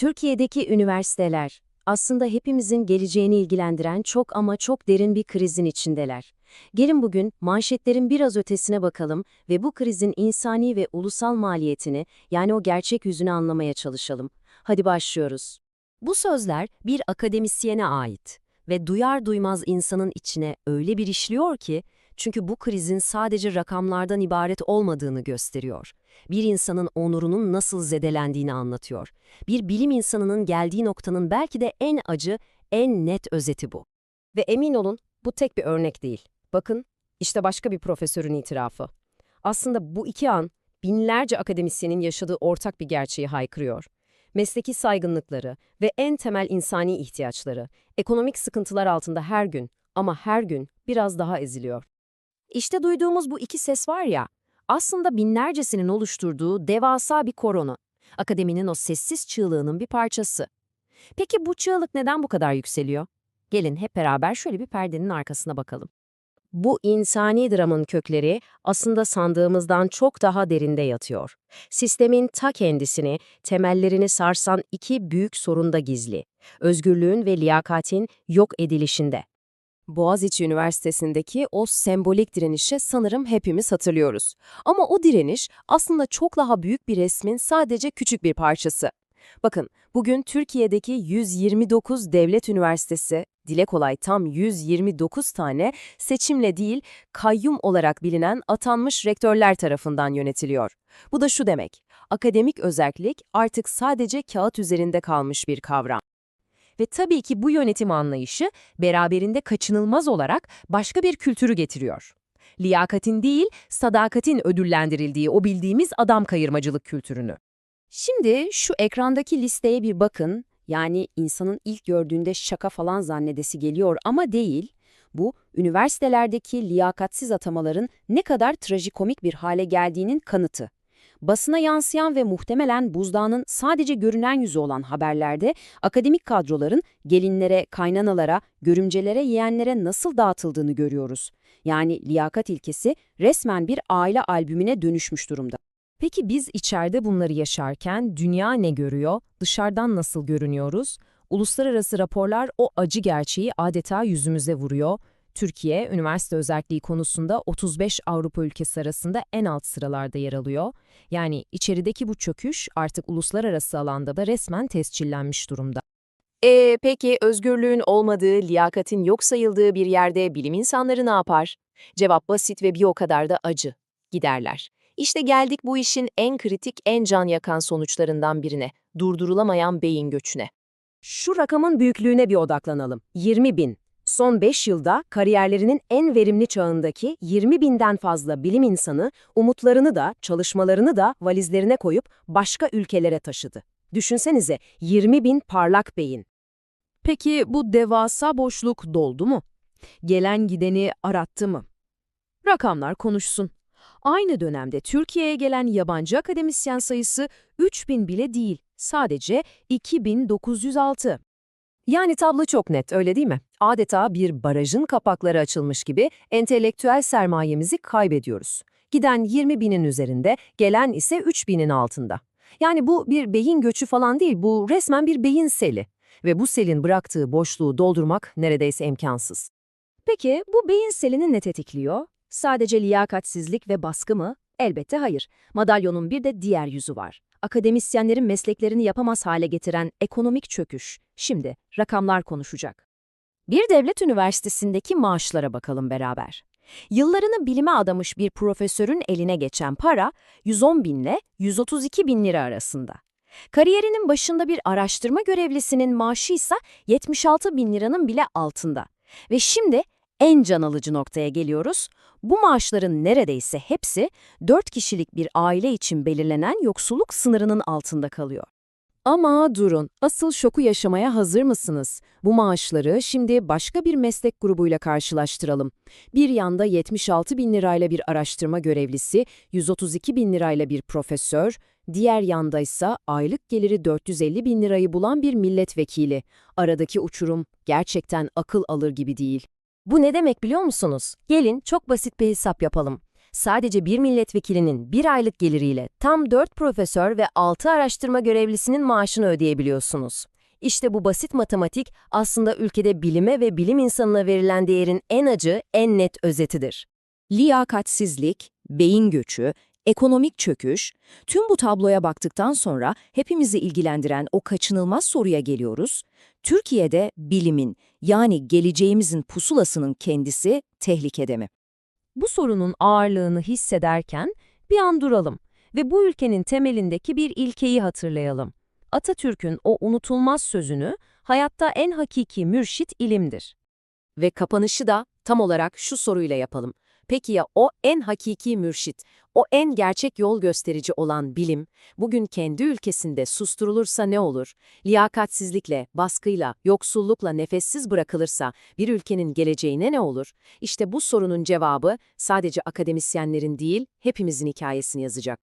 Türkiye'deki üniversiteler aslında hepimizin geleceğini ilgilendiren çok ama çok derin bir krizin içindeler. Gelin bugün manşetlerin biraz ötesine bakalım ve bu krizin insani ve ulusal maliyetini yani o gerçek yüzünü anlamaya çalışalım. Hadi başlıyoruz. Bu sözler bir akademisyene ait ve duyar duymaz insanın içine öyle bir işliyor ki çünkü bu krizin sadece rakamlardan ibaret olmadığını gösteriyor. Bir insanın onurunun nasıl zedelendiğini anlatıyor. Bir bilim insanının geldiği noktanın belki de en acı, en net özeti bu. Ve emin olun bu tek bir örnek değil. Bakın işte başka bir profesörün itirafı. Aslında bu iki an binlerce akademisyenin yaşadığı ortak bir gerçeği haykırıyor. Mesleki saygınlıkları ve en temel insani ihtiyaçları, ekonomik sıkıntılar altında her gün ama her gün biraz daha eziliyor. İşte duyduğumuz bu iki ses var ya, aslında binlercesinin oluşturduğu devasa bir korona. Akademinin o sessiz çığlığının bir parçası. Peki bu çığlık neden bu kadar yükseliyor? Gelin hep beraber şöyle bir perdenin arkasına bakalım. Bu insani dramın kökleri aslında sandığımızdan çok daha derinde yatıyor. Sistemin ta kendisini, temellerini sarsan iki büyük sorun da gizli. Özgürlüğün ve liyakatin yok edilişinde. Boğaziçi Üniversitesi'ndeki o sembolik direnişe sanırım hepimiz hatırlıyoruz. Ama o direniş aslında çok daha büyük bir resmin sadece küçük bir parçası. Bakın, bugün Türkiye'deki 129 devlet üniversitesi, dile kolay tam 129 tane seçimle değil, kayyum olarak bilinen atanmış rektörler tarafından yönetiliyor. Bu da şu demek, akademik özellik artık sadece kağıt üzerinde kalmış bir kavram. Ve tabii ki bu yönetim anlayışı beraberinde kaçınılmaz olarak başka bir kültürü getiriyor. Liyakatin değil, sadakatin ödüllendirildiği o bildiğimiz adam kayırmacılık kültürünü. Şimdi şu ekrandaki listeye bir bakın. Yani insanın ilk gördüğünde şaka falan zannedesi geliyor ama değil. Bu, üniversitelerdeki liyakatsiz atamaların ne kadar trajikomik bir hale geldiğinin kanıtı. Basına yansıyan ve muhtemelen buzdağının sadece görünen yüzü olan haberlerde akademik kadroların gelinlere, kaynanalara, görümcelere, yeğenlere nasıl dağıtıldığını görüyoruz. Yani liyakat ilkesi resmen bir aile albümüne dönüşmüş durumda. Peki biz içeride bunları yaşarken dünya ne görüyor, dışarıdan nasıl görünüyoruz? Uluslararası raporlar o acı gerçeği adeta yüzümüze vuruyor. Türkiye, üniversite özelliği konusunda 35 Avrupa ülkesi arasında en alt sıralarda yer alıyor. Yani içerideki bu çöküş artık uluslararası alanda da resmen tescillenmiş durumda. E peki özgürlüğün olmadığı, liyakatin yok sayıldığı bir yerde bilim insanları ne yapar? Cevap basit ve bir o kadar da acı. Giderler. İşte geldik bu işin en kritik, en can yakan sonuçlarından birine, durdurulamayan beyin göçüne. Şu rakamın büyüklüğüne bir odaklanalım. 20 bin. Son 5 yılda kariyerlerinin en verimli çağındaki 20 binden fazla bilim insanı umutlarını da, çalışmalarını da valizlerine koyup başka ülkelere taşıdı. Düşünsenize 20 bin parlak beyin. Peki bu devasa boşluk doldu mu? Gelen gideni arattı mı? Rakamlar konuşsun. Aynı dönemde Türkiye'ye gelen yabancı akademisyen sayısı 3000 bile değil, sadece 2906. Yani tablo çok net, öyle değil mi? Adeta bir barajın kapakları açılmış gibi entelektüel sermayemizi kaybediyoruz. Giden 20 binin üzerinde, gelen ise 3 binin altında. Yani bu bir beyin göçü falan değil, bu resmen bir beyin seli. Ve bu selin bıraktığı boşluğu doldurmak neredeyse imkansız. Peki bu beyin selini ne tetikliyor? Sadece liyakatsizlik ve baskı mı? Elbette hayır. Madalyonun bir de diğer yüzü var. Akademisyenlerin mesleklerini yapamaz hale getiren ekonomik çöküş. Şimdi rakamlar konuşacak. Bir devlet üniversitesindeki maaşlara bakalım beraber. Yıllarını bilime adamış bir profesörün eline geçen para 110 bin ile 132 bin lira arasında. Kariyerinin başında bir araştırma görevlisinin maaşı ise 76 bin liranın bile altında. Ve şimdi en can alıcı noktaya geliyoruz. Bu maaşların neredeyse hepsi 4 kişilik bir aile için belirlenen yoksulluk sınırının altında kalıyor. Ama durun, asıl şoku yaşamaya hazır mısınız? Bu maaşları şimdi başka bir meslek grubuyla karşılaştıralım. Bir yanda 76 bin lirayla bir araştırma görevlisi, 132 bin lirayla bir profesör, diğer yanda ise aylık geliri 450 bin lirayı bulan bir milletvekili. Aradaki uçurum gerçekten akıl alır gibi değil. Bu ne demek biliyor musunuz? Gelin çok basit bir hesap yapalım. Sadece bir milletvekilinin bir aylık geliriyle tam 4 profesör ve 6 araştırma görevlisinin maaşını ödeyebiliyorsunuz. İşte bu basit matematik aslında ülkede bilime ve bilim insanına verilen değerin en acı, en net özetidir. liyakatsizlik, beyin göçü, ekonomik çöküş, tüm bu tabloya baktıktan sonra hepimizi ilgilendiren o kaçınılmaz soruya geliyoruz. Türkiye'de bilimin, yani geleceğimizin pusulasının kendisi tehlikede mi? Bu sorunun ağırlığını hissederken bir an duralım ve bu ülkenin temelindeki bir ilkeyi hatırlayalım. Atatürk'ün o unutulmaz sözünü, hayatta en hakiki mürşit ilimdir. Ve kapanışı da tam olarak şu soruyla yapalım. Peki ya o en hakiki mürşit, o en gerçek yol gösterici olan bilim, bugün kendi ülkesinde susturulursa ne olur? Liyakatsizlikle, baskıyla, yoksullukla nefessiz bırakılırsa bir ülkenin geleceğine ne olur? İşte bu sorunun cevabı sadece akademisyenlerin değil, hepimizin hikayesini yazacak.